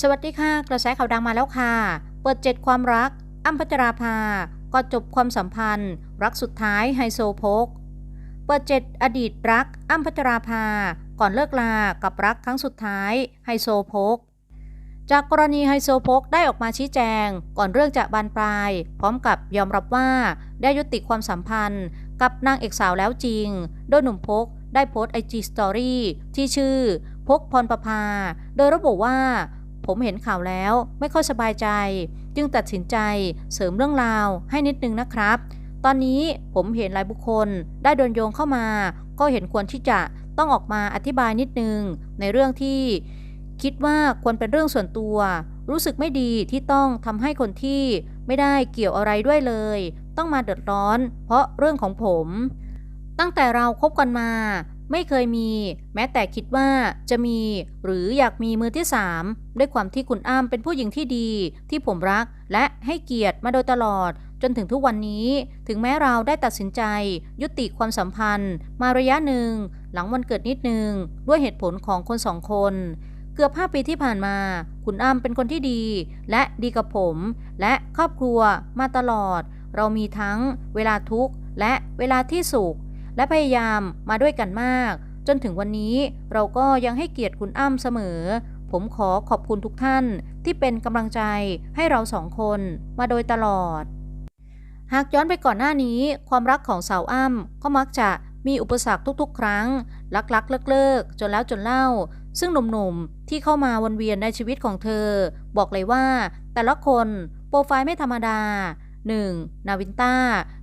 สวัสดีค่ะ กระแสข่าวดังมาแล้วค่ะ เปิดเจ็ดความรักอ้ำพัชราภาก็จบความสัมพันธ์ รักสุดท้ายไฮโซโพกเปิดเจ็ดอดีตรักอ้ำพัชราภา ก่อนเลิกลากับรักครั้งสุดท้ายไฮโซโพกจากกรณีไฮโซโพกได้ออกมาชี้แจง ก่อนเรื่องจะบานปลาย พร้อมกับยอมรับว่าได้ยุติความสัมพันธ์ กับนางเอกสาวแล้วจริง โดยหนุ่มพกได้โพสต์ไอจีสตอรี่ที่ชื่อพกพรประภา โดยระบุว่า ผมเห็นข่าวแล้วไม่ค่อยสบายใจ จึงตัดสินใจเสริมเรื่องราวให้นิดนึงนะครับ ตอนนี้ผมเห็นหลายบุคคลได้โดนโยงเข้ามา ก็เห็นควรที่จะต้องออกมาอธิบายนิดนึง ในเรื่องที่ คิดว่าควรเป็นเรื่องส่วนตัว รู้สึกไม่ดีที่ต้องทำให้คนที่ไม่ได้เกี่ยวอะไรด้วยเลย ต้องมาเดือดร้อน เพราะเรื่องของผม ตั้งแต่เราคบกันมา ไม่เคยมี แม้แต่คิดว่าจะมี หรืออยากมีมือที่สามด้วยความที่คุณอ้ำเป็นผู้หญิงที่ดี ที่ผมรักและให้เกียรติมาโดยตลอด จนถึงทุกวันนี้ ถึงแม้เราได้ตัดสินใจ ยุติความสัมพันธ์ มาระยะหนึ่ง หลังวันเกิดนิดนึง ด้วยเหตุผลของคนสองคน เกือบ 5 ปีที่ผ่านมา คุณอ้ำเป็นคนที่ดี และดีกับผม และครอบครัวมาตลอด เรามีทั้งเวลาทุกข์และเวลาที่สุข และพยายามมาด้วยกันมาก จนถึงวันนี้เราก็ยังให้เกียรติคุณอ้ำเสมอ ผมขอขอบคุณทุกท่านที่เป็นกำลังใจให้เราสองคนมาโดยตลอด หากย้อนไปก่อนหน้านี้ ความรักของสาวอ้ำก็มักจะมีอุปสรรคทุกๆ ครั้งรักๆ เลิกๆ จนแล้วจนเล่า ซึ่งหนุ่มๆ ที่เข้ามาวนเวียนในชีวิตของเธอ บอกเลยว่า แต่ละคนโปรไฟล์ไม่ธรรมดา 1. นาวินต้า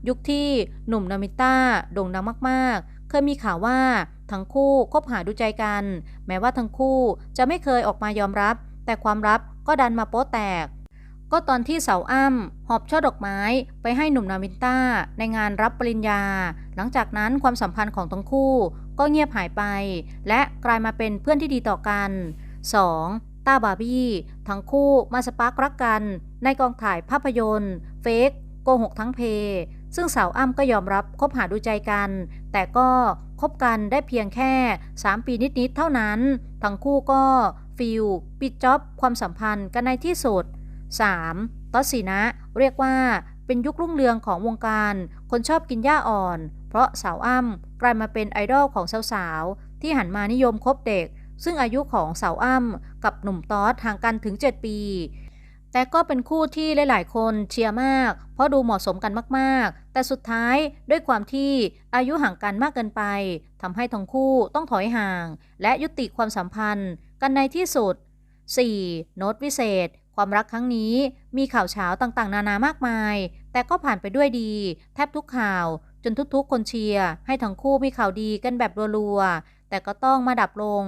ยุคที่หนุ่มนาวินต้าโด่งดังมาก ๆ เคยมีข่าวว่าทั้งคู่คบหาดูใจกัน แม้ว่าทั้งคู่จะไม่เคยออกมายอมรับ แต่ความลับก็ดันมาโป๊แตก ก็ตอนที่สาวอ้ำหอบช่อดอกไม้ไปให้หนุ่มนาวินต้าในงานรับปริญญา หลังจากนั้นความสัมพันธ์ของทั้งคู่ก็เงียบหายไป และกลายมาเป็นเพื่อนที่ดีต่อกัน 2. ต้าบาร์บี้ ทั้งคู่มาสปาร์กรักกัน ในกองถ่ายภาพยนตร์เฟกโกหกทั้งเพ ซึ่งสาวอ้ำก็ยอมรับคบหาดูใจกัน แต่ก็คบกันได้เพียงแค่ 3 ปีนิดๆเท่านั้น ทั้งคู่ก็ฟิลปิดจ็อบความสัมพันธ์กันในที่สุด 3. ตอสีนะ เรียกว่าเป็นยุครุ่งเรืองของวงการ คนชอบกินหญ้าอ่อน เพราะสาวอ้ำกลายมาเป็นไอดอลของสาวๆที่หันมานิยมคบเด็ก ซึ่งอายุของสาวอ้ำกับหนุ่มตอสห่างกันถึง 7 ปี แต่ก็เป็นคู่ที่หลาย ๆ คนเชียร์มาก เพราะดูเหมาะสมกันมากๆ แต่สุดท้ายด้วยความที่อายุห่างกันมากเกินไปทำให้ทั้งคู่ต้องถอยห่าง และยุติความสัมพันธ์กันในที่สุด 4. โน้ตวิเศษ ความรักครั้งนี้มีข่าวเช้าต่างๆ นานามากมาย แต่ก็ผ่านไปด้วยดี แทบทุกข่าว จนทุกๆ คนเชียร์ให้ทั้งคู่มีข่าวดีกันแบบรัวๆ แต่ก็ต้องมาดับลง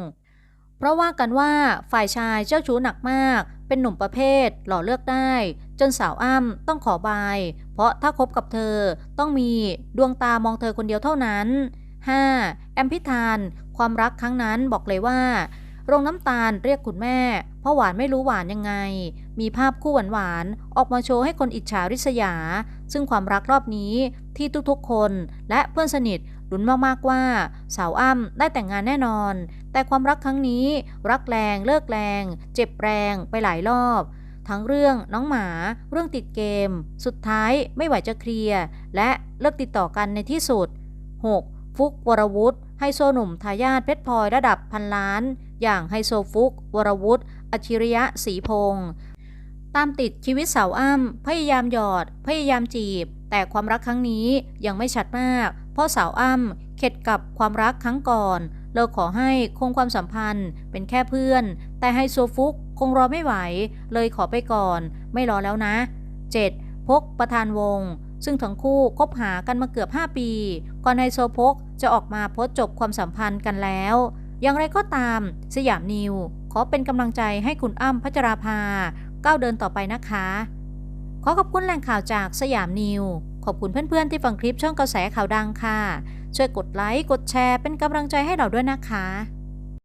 เพราะว่ากันว่าฝ่ายชายเจ้าชู้หนักมาก เป็นหนุ่มประเภทหล่อเลือกได้ จนสาวอ้ำต้องขอบาย เพราะถ้าคบกับเธอต้องมีดวงตามองเธอคนเดียวเท่านั้น 5. แอมพิธาน ความรักครั้งนั้นบอกเลยว่า โรงน้ำตาลเรียกคุณแม่ เพราะหวานไม่รู้หวานยังไง มีภาพคู่หวานๆออกมาโชว์ให้คนอิจฉาริษยา ซึ่งความรักรอบนี้ที่ทุกๆคนและเพื่อนสนิทลุ้นมากๆว่า สาวอ้ำได้แต่งงานแน่นอน แต่ความรักครั้งนี้รักแรงเลิกแรง เจ็บแรงไปหลายรอบ ทั้งเรื่องน้องหมา เรื่องติดเกม สุดท้ายไม่ไหวจะเคลียร์และเลิกติดต่อกันในที่สุด 6. ฟุกวรวุฒิไฮโซหนุ่มทายาทเพชรพลอยระดับพันล้าน อย่างไฮโซฟุกวรวุฒิอชิริยะศรีพงษ์ ตามติดชีวิตสาวอ้ำพยายามหยอด พยายามจีบ แต่ความรักครั้งนี้ยังไม่ชัดมาก เพราะสาวอ้ำเข็ดกับความรักครั้งก่อนเราขอให้คงความสัมพันธ์เป็นแค่เพื่อน แต่ไฮโซฟุกคงรอไม่ไหว เลยขอไปก่อน ไม่รอแล้วนะ 7. พกประธานวง ซึ่งทั้งคู่คบหากันมาเกือบ 5 ปี ก่อนไฮโซพกจะออกมาโพสจบความสัมพันธ์กันแล้ว อย่างไรก็ตาม สยามนิว ขอเป็นกำลังใจให้คุณอ้ำพัชราภา ก้าวเดินต่อไปนะคะ ขอขอบคุณแหล่งข่าวจากสยามนิว ขอบคุณเพื่อนๆที่ฟังคลิปช่องกระแสข่าวดังค่ะ ช่วยกดไลค์ กดแชร์เป็นกำลังใจให้เราด้วยนะคะ